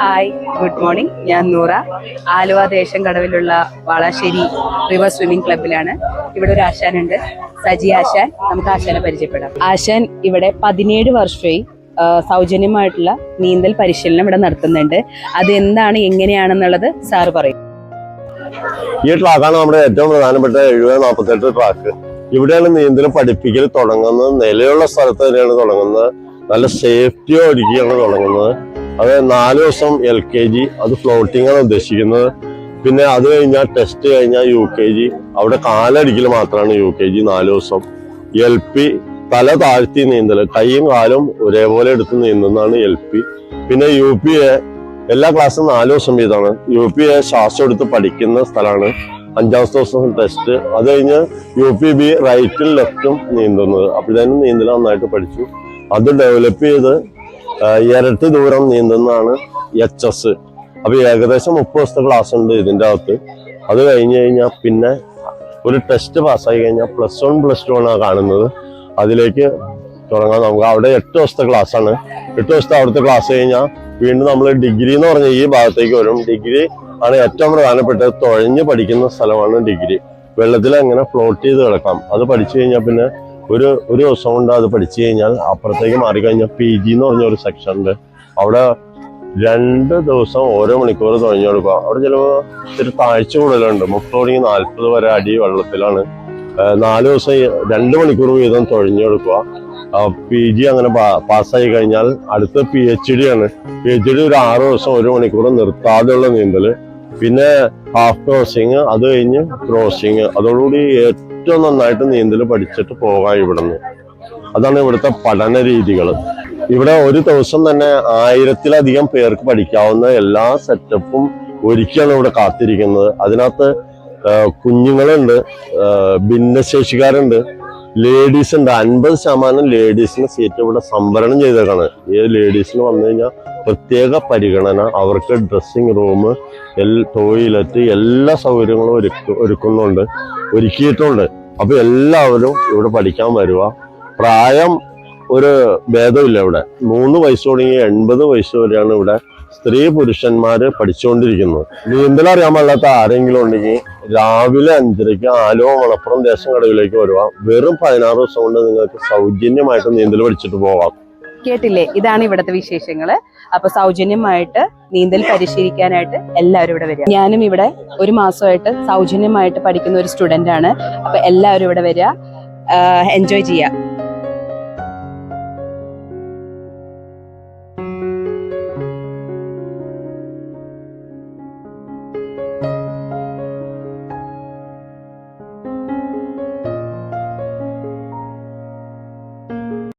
Hi good morning ഞാൻ നൂറ. ആലുവ ദേശം കടവിലുള്ള വളാശ്ശേരി river swimming ക്ലബിലാണ് ഇവിടെ ഒരു ആശാനുണ്ട്. സജി ആശാൻ നമുക്ക് ആശാനെ പരിചയപ്പെടാം. ആശാൻ ഇവിടെ പതിനേഴ് വർഷമായി സൗജന്യമായിട്ടുള്ള നീന്തൽ പരിശീലനം ഇവിടെ നടത്തുന്നുണ്ട്. അത് എന്താണ് എങ്ങനെയാണെന്നുള്ളത് സാറ് പറയും. ഈ ട്രാക്കാണ് നമ്മുടെ ഏറ്റവും പ്രധാനപ്പെട്ട എഴുപത് നാൽപ്പത്തെട്ട് ട്രാക്ക് ഇവിടെയാണ് നീന്തൽ പഠിപ്പിക്കൽ തുടങ്ങുന്നത്. നിലയുള്ള സ്ഥലത്ത് തന്നെയാണ് തുടങ്ങുന്നത്. നല്ല സേഫ്റ്റിയോ ഒരുക്കിയാണ് തുടങ്ങുന്നത്. അത് നാല് ദിവസം എൽ കെ ജി അത് ഫ്ലോട്ടിംഗ് ആണ് ഉദ്ദേശിക്കുന്നത്. പിന്നെ അത് കഴിഞ്ഞാൽ ടെസ്റ്റ് കഴിഞ്ഞാൽ യു കെ ജി അവിടെ കാലടിക്കൽ മാത്രമാണ് യു കെ ജി നാല് ദിവസം. എൽ പി തല താഴ്ത്തി നീന്തൽ കൈയും കാലും ഒരേപോലെ എടുത്ത് നീന്തുന്നതാണ് എൽ പി പിന്നെ യു പി എ എല്ലാ ക്ലാസ്സും നാല് ദിവസം വീതമാണ് യു പി എ ശ്വാസം എടുത്ത് പഠിക്കുന്ന സ്ഥലമാണ് അഞ്ചാം ദിവസം ടെസ്റ്റ് അത് കഴിഞ്ഞ് യു പി ബി റൈറ്റും ലെഫ്റ്റും നീന്തുന്നത്. അപ്പോഴത്തേനും നീന്തൽ നന്നായിട്ട് പഠിച്ചു. അത് ഡെവലപ്പ് ചെയ്ത് ഇരട്ടി ദൂരം നീന്തുന്നതാണ് എച്ച് എസ് അപ്പൊ ഏകദേശം മുപ്പത് ദിവസത്തെ ക്ലാസ് ഉണ്ട് ഇതിന്റെ അകത്ത്. അത് കഴിഞ്ഞ് കഴിഞ്ഞാൽ പിന്നെ ഒരു ടെസ്റ്റ് പാസ്സായി കഴിഞ്ഞാൽ പ്ലസ് വൺ പ്ലസ് ടു ആണ് കാണുന്നത്. അതിലേക്ക് തുടങ്ങാം. നമുക്ക് അവിടെ എട്ട് ദിവസത്തെ ക്ലാസ് ആണ്. എട്ട് ദിവസത്തെ അവിടുത്തെ ക്ലാസ് കഴിഞ്ഞാൽ വീണ്ടും നമ്മൾ ഡിഗ്രി എന്ന് പറഞ്ഞ ഈ ഭാഗത്തേക്ക് വരും. ഡിഗ്രി ആണ് ഏറ്റവും പ്രധാനപ്പെട്ടത്. തുഴഞ്ഞ് പഠിക്കുന്ന സ്ഥലമാണ് ഡിഗ്രി വെള്ളത്തിൽ എങ്ങനെ ഫ്ലോട്ട് ചെയ്ത് കിടക്കാം. അത് പഠിച്ചു കഴിഞ്ഞാൽ പിന്നെ ഒരു ഒരു ദിവസം കൊണ്ട് അത് പഠിച്ചു കഴിഞ്ഞാൽ അപ്പുറത്തേക്ക് മാറിക്കഴിഞ്ഞാൽ പി ജി എന്ന് പറഞ്ഞ ഒരു സെക്ഷൻ ഉണ്ട്. അവിടെ രണ്ട് ദിവസം ഓരോ മണിക്കൂർ തുഴഞ്ഞു കൊടുക്കുക. അവിടെ ചിലപ്പോൾ ഒരു താഴ്ച കൂടുതലുണ്ട്. മുപ്പത് തുടങ്ങി നാൽപ്പത് വരെ അടി വെള്ളത്തിലാണ്. നാല് ദിവസം രണ്ട് മണിക്കൂർ വീതം തുഴഞ്ഞു കൊടുക്കുക. പി ജി അങ്ങനെ പാസ്സായി കഴിഞ്ഞാൽ അടുത്ത പി എച്ച് ഡി ആണ്. പി എച്ച് ഡി ഒരു ആറ് ദിവസം ഒരു മണിക്കൂർ നിർത്താതെയുള്ള നീന്തൽ. പിന്നെ ഹാഫ് ക്രോസിങ് അത് കഴിഞ്ഞ് ക്രോസിങ് അതോടുകൂടി ഏറ്റവും നന്നായിട്ട് നീന്തൽ പഠിച്ചിട്ട് പോകാം ഇവിടുന്ന്. അതാണ് ഇവിടുത്തെ പഠന രീതികൾ ഇവിടെ ഒരു ദിവസം തന്നെ ആയിരത്തിലധികം പേർക്ക് പഠിക്കാവുന്ന എല്ലാ സെറ്റപ്പും ഒരുക്കിയാണ് ഇവിടെ കാത്തിരിക്കുന്നത്. അതിനകത്ത് കുഞ്ഞുങ്ങളുണ്ട് ഭിന്നശേഷിക്കാരുണ്ട് ലേഡീസ് ഉണ്ട്. അൻപത് ശതമാനം ലേഡീസിന് സീറ്റ് ഇവിടെ സംവരണം ചെയ്തേക്കാണ്. ഈ ലേഡീസിന് വന്നു കഴിഞ്ഞാൽ പ്രത്യേക പരിഗണന അവർക്ക് ഡ്രസ്സിങ് റൂം എൽ ടോയ്ലറ്റ് എല്ലാ സൗകര്യങ്ങളും ഒരുക്കുന്നുണ്ട് ഒരുക്കിയിട്ടുണ്ട്. അപ്പൊ എല്ലാവരും ഇവിടെ പഠിക്കാൻ വരുക പ്രായം ഒരു ഭേദമില്ല ഇവിടെ. മൂന്ന് വയസ്സ് തുടങ്ങി എൺപത് വയസ്സ് വരെയാണ് ഇവിടെ സ്ത്രീ പുരുഷന്മാര് പഠിച്ചുകൊണ്ടിരിക്കുന്നത്. നീന്തൽ അറിയാൻ പാടില്ലാത്ത ആരെങ്കിലും ഉണ്ടെങ്കിൽ രാവിലെ അഞ്ചരയ്ക്ക് ആലുവ മലപ്പുറം ദേശം കടവിലേക്ക് വരുക വെറും പതിനാറ് ദിവസം കൊണ്ട് നിങ്ങൾക്ക് സൗജന്യമായിട്ട് നീന്തൽ പഠിച്ചിട്ട് പോകാം കേട്ടില്ലേ? ഇതാണ് ഇവിടുത്തെ വിശേഷങ്ങൾ അപ്പൊ സൗജന്യമായിട്ട് നീന്തൽ പരിശീലിക്കാനായിട്ട് എല്ലാവരും ഇവിടെ വരിക. ഞാനും ഇവിടെ ഒരു മാസമായിട്ട് സൗജന്യമായിട്ട് പഠിക്കുന്ന ഒരു സ്റ്റുഡന്റ് ആണ്. അപ്പൊ എല്ലാവരും ഇവിടെ വരിക. എൻജോയ് ചെയ്യുക.